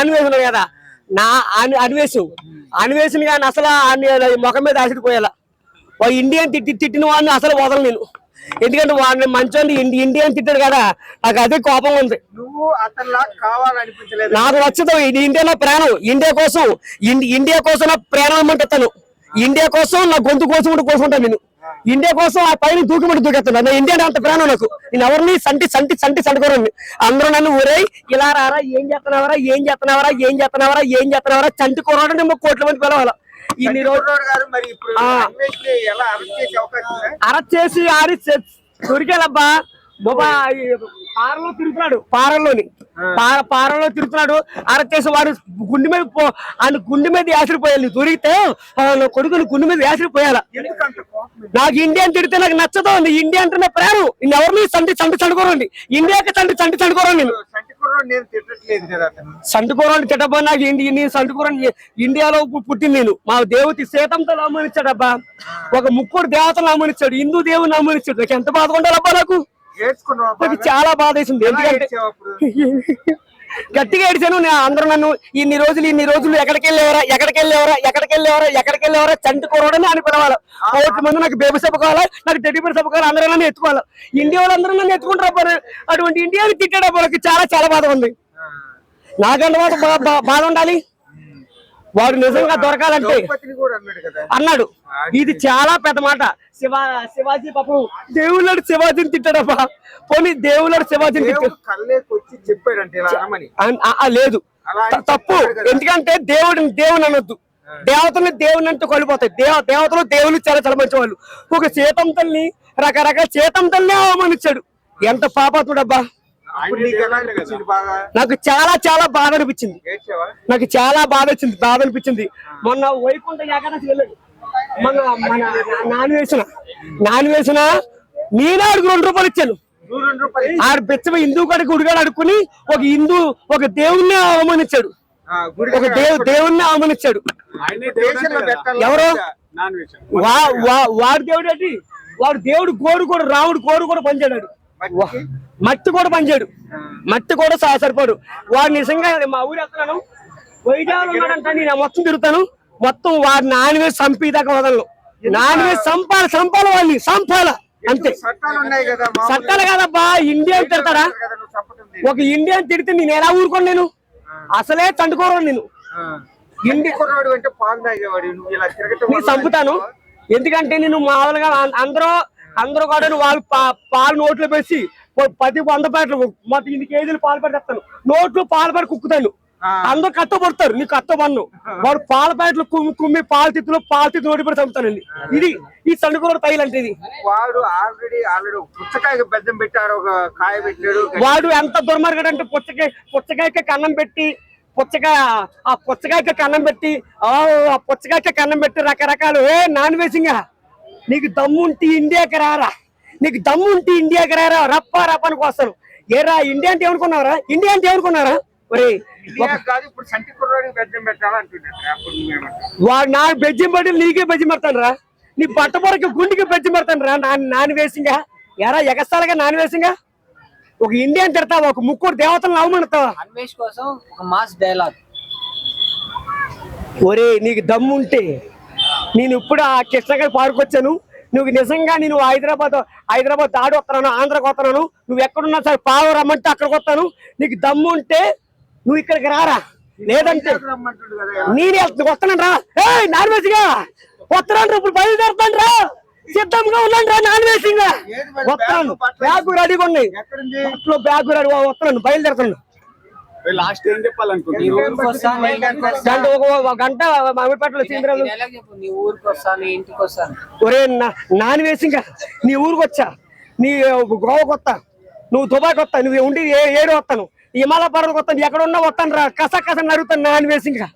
అన్వేషణ కదా. నా అన్- అన్వేషం అన్వేషణ కానీ అసలు ముఖం మీద ఆసిడిపోయేలా ఓ ఇండియన్ తిట్టి తిట్టిన వాడిని అసలు వదలను నేను. ఎందుకంటే వాడిని మంచోని ఇండియన్ తిట్టాడు కదా. నాకు అదే కోపం ఉంది. నాకు నచ్చదు. ఇది ఇండియాలో ప్రాణం. ఇండియా కోసం ఇండి- ఇండియా కోసం నా ప్రాణం అంటాను ఇండియా కోసం నా గొంతు కోసం కూడా కోసుకుంటాను నేను. ఇండియా కోసం ఆ పైన దూకమంటే దూకెత్తాను నా ఇండియా అంటే అంత ప్రాణం నాకు. నేను ఎవరిని సంటి సంటి సంటి సండుకోరండి అందరూ నన్ను ఊరై ఇలా రారా ఏం చేస్తున్నావరా ఏం చేస్తున్నావరా ఏం చేస్తున్నావరా ఏం చేస్తున్నావరా చంటి కూరడంటే మా కోట్ల మంది పిలవాలి. ఇన్ని రోజులు అరెస్ట్ చేసే ఆడి దొరికేలబ్బా బాబా పారలో తిరుగుతున్నాడు పారలోని పార పారలో తిరుగుతున్నాడు. అరెస్ట్ చేసి వాడు గుండె మీద ఆయన గుండె మీద యాసిరిపోయాలి దొరికితే కొడుకుని గుండె మీద కోపం నాకు ఇండియా తిడితే నాకు నచ్చదు ఇండియా అంటే నా నేను ఎవరిని సంటి సంటి చండుకోరండి ఇండియాకి సంటి సంటి చండుకోరండి సంటుకూరని తిట్టబోయి నాకు నేను సంటుకూరని ఇండియాలో పుట్టింది నేను. మా దేవుతి సీతంతో ఆహ్వానించాడబ్బా ఒక ముక్కుడు దేవతను ఆహ్వానించాడు హిందూ దేవుని ఆహ్వానించాడు నాకు ఎంత బాధ ఉండాలబ్బా నాకు? చాలా బాధ వేసింది ఎందుకంటే గట్టిగా ఏడిచాను. అందరూ నన్ను ఇన్ని రోజులు ఇన్ని రోజులు ఎక్కడికి వెళ్ళేవరా ఎక్కడికి వెళ్ళేవరా ఎక్కడికి వెళ్ళేవరా ఎక్కడికి వెళ్ళేవరా చంటి కూరడని అని పిలవాలి కోట్ల మంది నాకు బేబీ సభ కావాలి నాకు టెడ్డి సభ కావాలి అందరూ నన్ను ఎత్తుకోవాలి. ఇండియా వాళ్ళందరూ నన్ను ఎత్తుకుంటారు. అటువంటి ఇండియాని తిట్టాడు నాకు చాలా చాలా బాధ ఉంది. నాకంటే బాధ బా- బాధ ఉండాలి. వాడు నిజంగా దొరకాలంటే అన్నాడు. ఇది చాలా పెద్ద మాట. శివా శివాజీ పాపం దేవుళ్ళడు శివాజీని తిట్టాడబ్బా. పోనీ దేవుళ్ళడు శివాజీని తిట్టాడు. లేదు. తప్పు. ఎందుకంటే దేవుడిని దేవుని అనొద్దు. దేవతల్ని దేవుని అంటే కొలిపోతాయి. దేవ దేవతలు దేవుళ్ళు చాలా చాలా మంచి వాళ్ళు ఒక సీతంతల్ని రకరకాల సీతంతల్ని అవమానించాడు. ఎంత పాపాత్ముడబ్బా. నీకు చాలా చాలా బాధ అనిపించింది. నాకు చాలా బాధ వచ్చింది బాధ అనిపించింది. మొన్న వైకుంఠ ఏకాదశి వెళ్ళాడు. మన మన నాన్ వేసిన నాన్ వేసిన నేనాడుకు రెండు రూపాయలు ఇచ్చాను. ఆడు బెచ్చమ హిందూ కాడ గుడిగాడు అడుక్కుని ఒక హిందూ ఒక దేవుణ్ణి అవమానించాడు. ఒక దేవు దేవుణ్ణి అవమానించాడు. ఎవరు? వా వా- వాడు దేవుడు ఏంటి? వాడు దేవుడు గోడు కూడా రాముడు గోడు కూడా పనిచేయడాడు? మట్టి కూడా పనిచేయడు మట్టి కూడా సా- సరిపోడు. వాడు నిజంగా మా ఊరు వెళ్తున్నాను. వైజాగ్ ఉన్నాడంట నేను మొత్తం తిరుగుతాను. మొత్తం వాడు నాన్ వేసి చంపేదాకా వదలను. నాన్ వేసి చంపాలి చంపాలి వాళ్ళని చంపాల అంతే. చట్టాలు కాదబ్బా ఇండియా తిడతాడా ఒక ఇండియన్ తిడితే నేను ఎలా ఊరుకోను నేను? అసలే తండుకోరు నేను. నేను చంపుతాను. ఎందుకంటే నేను మామూలుగా అందరూ అందరూ కూడా వాళ్ళు పాలు నోట్లో పెట్టి పది వంద ప్యాట్లు మొత్తం ఇన్ని కేజీలు పాలు పడేస్తాను నోట్లో పాలు పడి కుక్కుతాను. అందరూ కత్త పడతారు నీకు కత్త పన్ను వాడు పాల ప్యాట్లు కుమ్మి కుమ్మి పాలు తిత్తులు పాలు తిత్తులు ఓడి పడి చంపుతానండి ఇది ఈ సండుకోవడం తైలు అంటే ఇది. వాడు ఆల్రెడీ ఆల్రెడీ పుచ్చకాయకి బెద్దం పెట్టాడు ఒక కాయ పెట్టాడు. వాడు ఎంత దుర్మార్గడు అంటే పుచ్చకాయ పుచ్చకాయకి కన్నం పెట్టి పుచ్చకాయ ఆ పుచ్చకాయకి కన్నం పెట్టి ఆ ఆ పుచ్చకాయకి కన్నం పెట్టి రకరకాలు. ఏ నాన్ వేసింగా నీకు దమ్ముంటి ఇండియాకి రారా? నీకు దమ్ముంటి ఇండియాకి రారా? రప్ప రప్పనికి వస్తాను ఏరా ఇండియా అంటే ఏమనుకున్నారా ఇండియా అంటే ఏమనుకున్నారా ఒరే వాడు నా బెజ్జం పడి నీకే బెజ్జం పెడతాను రా నీ బట్ట పొరకి గుండెకి బెజ్జం పెడతాను రా నాన్ నాన్ వేసింగా. ఎరా ఎగస్తాలుగా నాన్ వేసింగా? ఒక ఇండియన్ తిడతావా? ఒక ముక్కుడు దేవతలను అవమానతావా అన్వేష్ కోసం ఒక మాస్ డైలాగ్. ఒరే నీకు దమ్ముంటే నేను ఇప్పుడు ఆ కృష్ణగారి పార్క్ వచ్చాను. నువ్వు నిజంగా నేను హైదరాబాద్ హైదరాబాద్ దాడి వస్తున్నాను ఆంధ్రాకి వస్తున్నాను. నువ్వు ఎక్కడున్నా సరే పావు రమ్మంటే అక్కడికి వస్తాను. నీకు దమ్ము ఉంటే నువ్వు ఇక్కడికి రారా? లేదంటే నేను వస్తున్నాను రా. ఏ నాన్ వేసిగా వస్తున్నాను రా, ఇప్పుడు బయలుదేరుతాను రా. సిద్ధంగా ఉన్నాను రా నాన్ వేసింగ్ ఏది మరి వస్తున్నాను. బ్యాగు, రెడీగా ఉన్నాయి. బట్టలు బ్యాగ్ రెడీ వస్తున్నాను బయలుదేరుతున్నాను లాస్ట్ ఏం వస్తాను. వస్తాను. గంట ఒక ఒక గంట మామిడిపేటలో సింద్రాలు నీ ఊరికి వస్తాను ఇంటికి వస్తాను. ఒరే నాని వేసింగా నీ ఊరికి వచ్చా? నీ గోవాకి వస్తా నువ్వు దుబాయ్కి వస్తా నువ్వు ఉండి ఏ- ఏడు వస్తాను. హిమాలయ పర్వతం వస్తాను ఎక్కడ ఉన్నా వస్తాను రా. కస కస నరుగుతాను నాని వేసింగా